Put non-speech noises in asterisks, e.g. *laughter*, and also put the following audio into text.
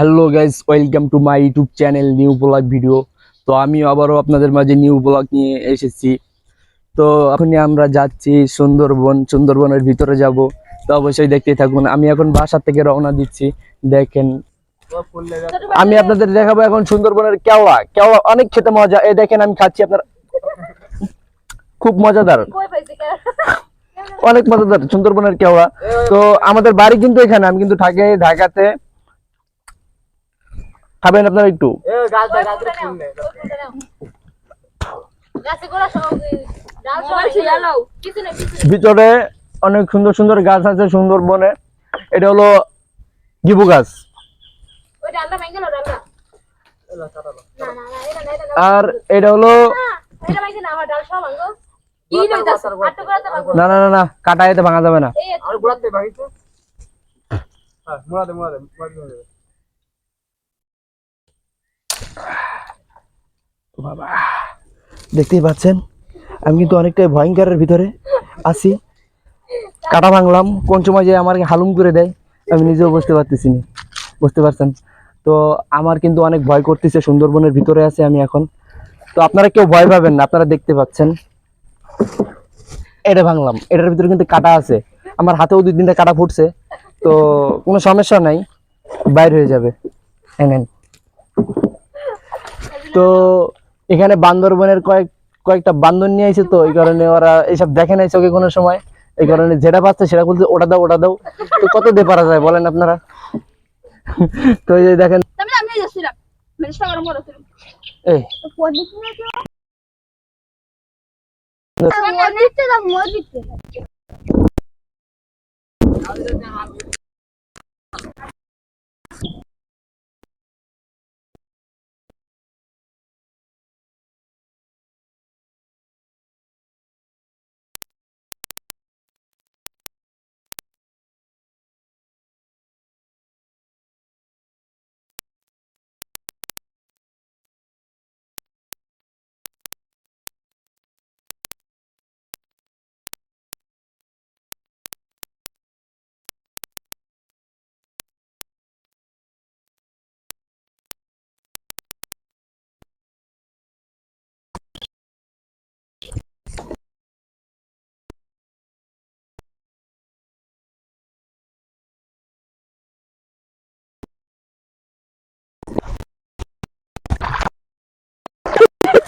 Hello guys welcome to my YouTube channel new blog video তো আমি আবারও আপনাদের মাঝে নিউ ব্লগ নিয়ে এসেছি। তো এখনই আমরা যাচ্ছি সুন্দরবন, সুন্দরবনের ভিতরে যাব। তো অবশ্যই দেখতে থাকুন। আমি এখন বাসা থেকে রওনা দিচ্ছি। দেখেন, আমি আপনাদের দেখাবো এখন সুন্দরবনের কেওড়া। কেওড়া অনেক খেতে মজা। এই দেখেন, আমি খাচ্ছি আপনার। খুব মজাদার। অনেক মজাদার সুন্দরবনের কেওড়া। তো আমাদের বাড়ি কিন্তু এখানে। আমি কিন্তু থাকি ঢাকাতে। খাবেন আপনারা একটু? ভিতরে অনেক সুন্দর সুন্দর গাছ আছে সুন্দরবনে। এটা হলো গিবু গাছ। আর এটা হলো না না না না কাটা এতে ভাঙা যাবে না। বাবা। দেখতেই পাচ্ছেন, আমি কিন্তু অনেকটাই ভয়ঙ্করের ভিতরে আছি। কাটা ভাঙলাম কোন সময় যে আমার হালুম করে দেয়, আমি নিজেও বুঝতে পারতেছি না। বুঝতে পারছেন? তো আমার কিন্তু অনেক ভয় করতেছে, সুন্দরবনের ভিতরে আছে আমি এখন। তো আপনারা কেউ ভয় পাবেন না, আপনারা দেখতে পাচ্ছেন। এটা ভাঙলাম, এটার ভিতরে কিন্তু কাটা আছে। আমার হাতেও দুই তিনটা কাটা ফুটছে, তো কোনো সমস্যা নাই, বাইর হয়ে যাবে। এনেন তো এখানে বান্দরবনের কয়েক কয়েকটা বান্দর নিয়ে আইছে তো এই কারণে ওরা এইসব দেখে নাই চোখে কোনো সময়। এই কারণে যেটা পাচ্ছে সেটা বলতে ওটা দাও ওটা দাও। তো কত দিয়ে পারা যায় বলেন আপনারা? *laughs* তো এই যে দেখেন। এই।